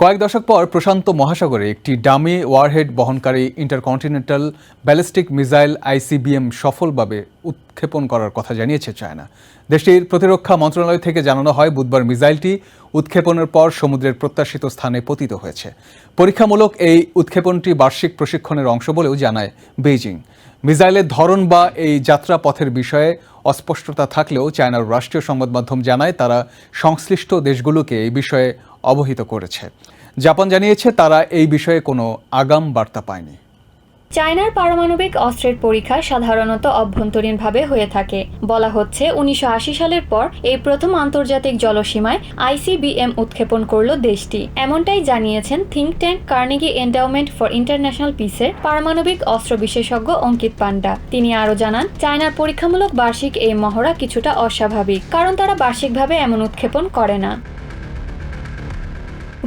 কয়েক দশক পর প্রশান্ত মহাসাগরে একটি ডামি ওয়ারহেড বহনকারী ইন্টারকন্টিনেন্টাল ব্যালিস্টিক মিসাইল আইসিবিএম সফলভাবে উৎক্ষেপণ করার কথা জানিয়েছে চায়না। দেশটির প্রতিরক্ষা মন্ত্রণালয় থেকে জানানো হয়, বুধবার মিসাইলটি উৎক্ষেপণের পর সমুদ্রের প্রত্যাশিত স্থানে পতিত হয়েছে। পরীক্ষামূলক এই উৎক্ষেপণটি বার্ষিক প্রশিক্ষণের অংশ বলেও জানায় বেইজিং। মিসাইলের ধরন বা এই যাত্রা পথের বিষয়ে অস্পষ্টতা থাকলেও চায়নার রাষ্ট্রীয় সংবাদ মাধ্যম জানায়, তারা সংশ্লিষ্ট দেশগুলোকে এই বিষয়ে অবহিত করেছে। জাপান জানিয়েছে, তারা এই বিষয়ে কোনো আগাম বার্তা পায়নি। চায়নার পারমাণবিক অস্ত্রের পরীক্ষা সাধারণত অভ্যন্তরীণভাবে হয়ে থাকে। বলা হচ্ছে, উনিশশো আশি সালের পর এই প্রথম আন্তর্জাতিক জলসীমায় আইসিবিএম উৎক্ষেপণ করল দেশটি। এমনটাই জানিয়েছেন think tank Carnegie endowment for international পিসের পারমাণবিক অস্ত্র বিশেষজ্ঞ অঙ্কিত পান্ডা। তিনি আরও জানান, চায়নার পরীক্ষামূলক বার্ষিক এই মহড়া কিছুটা অস্বাভাবিক, কারণ তারা বার্ষিকভাবে এমন উৎক্ষেপণ করে না।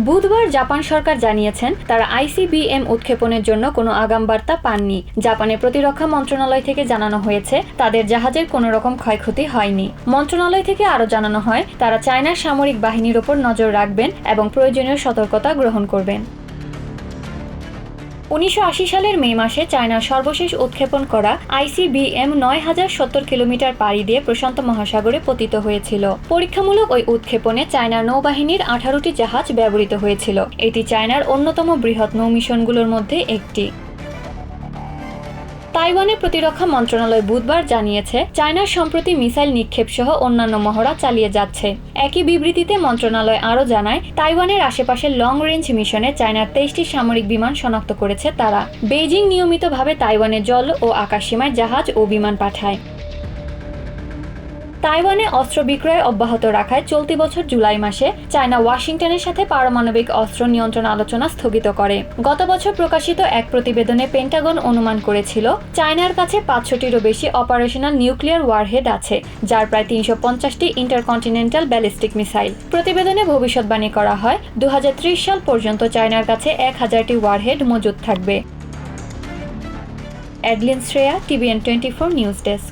বুধবার জাপান সরকার জানিয়েছেন, তারা আইসিবিএম উৎক্ষেপণের জন্য কোনো আগাম বার্তা পাননি। জাপানের প্রতিরক্ষা মন্ত্রণালয় থেকে জানানো হয়েছে, তাদের জাহাজের কোনো রকম ক্ষয়ক্ষতি হয়নি। মন্ত্রণালয় থেকে আরও জানানো হয়, তারা চায়নার সামরিক বাহিনীর ওপর নজর রাখবেন এবং প্রয়োজনীয় সতর্কতা গ্রহণ করবেন। উনিশশো আশি সালের মে মাসে চায়নার সর্বশেষ উৎক্ষেপণ করা আইসিবিএম নয় হাজার সত্তর কিলোমিটার পাড়ি দিয়ে প্রশান্ত মহাসাগরে পতিত হয়েছিল। পরীক্ষামূলক ওই উৎক্ষেপণে চায়নার নৌবাহিনীর আঠারোটি জাহাজ ব্যবহৃত হয়েছিল। এটি চায়নার অন্যতম বৃহৎ নৌ মিশনগুলোর মধ্যে একটি। তাইওয়ানের প্রতিরক্ষা মন্ত্রণালয় বুধবার জানিয়েছে, চায়নার সম্প্রতি মিসাইল নিক্ষেপ সহ অন্যান্য মহড়া চালিয়ে যাচ্ছে। একই বিবৃতিতে মন্ত্রণালয় আরও জানায়, তাইওয়ানের আশেপাশে লং রেঞ্জ মিশনে চায়নার তেইশটি সামরিক বিমান শনাক্ত করেছে তারা। বেইজিং নিয়মিতভাবে তাইওয়ানের জল ও আকাশসীমায় জাহাজ ও বিমান পাঠায়। তাইওয়ানে অস্ত্র বিক্রয় অব্যাহত রাখায় চলতি বছর জুলাই মাসে চায়না ওয়াশিংটনের সাথে পারমাণবিক অস্ত্র নিয়ন্ত্রণ আলোচনা স্থগিত করে। গত বছর প্রকাশিত এক প্রতিবেদনে পেন্টাগন অনুমান করেছিল, চায়নার কাছে পাঁচশোটিরও বেশি অপারেশনাল নিউক্লিয়ার ওয়ারহেড আছে, যার প্রায় তিনশো পঞ্চাশটি ইন্টারকন্টিনেন্টাল ব্যালিস্টিক মিসাইল। প্রতিবেদনে ভবিষ্যৎবাণী করা হয় দু হাজার ত্রিশ সাল পর্যন্ত চায়নার কাছে এক হাজারটি ওয়ারহেড মজুদ থাকবে। Adeline Shreya, TVN twenty four news desk.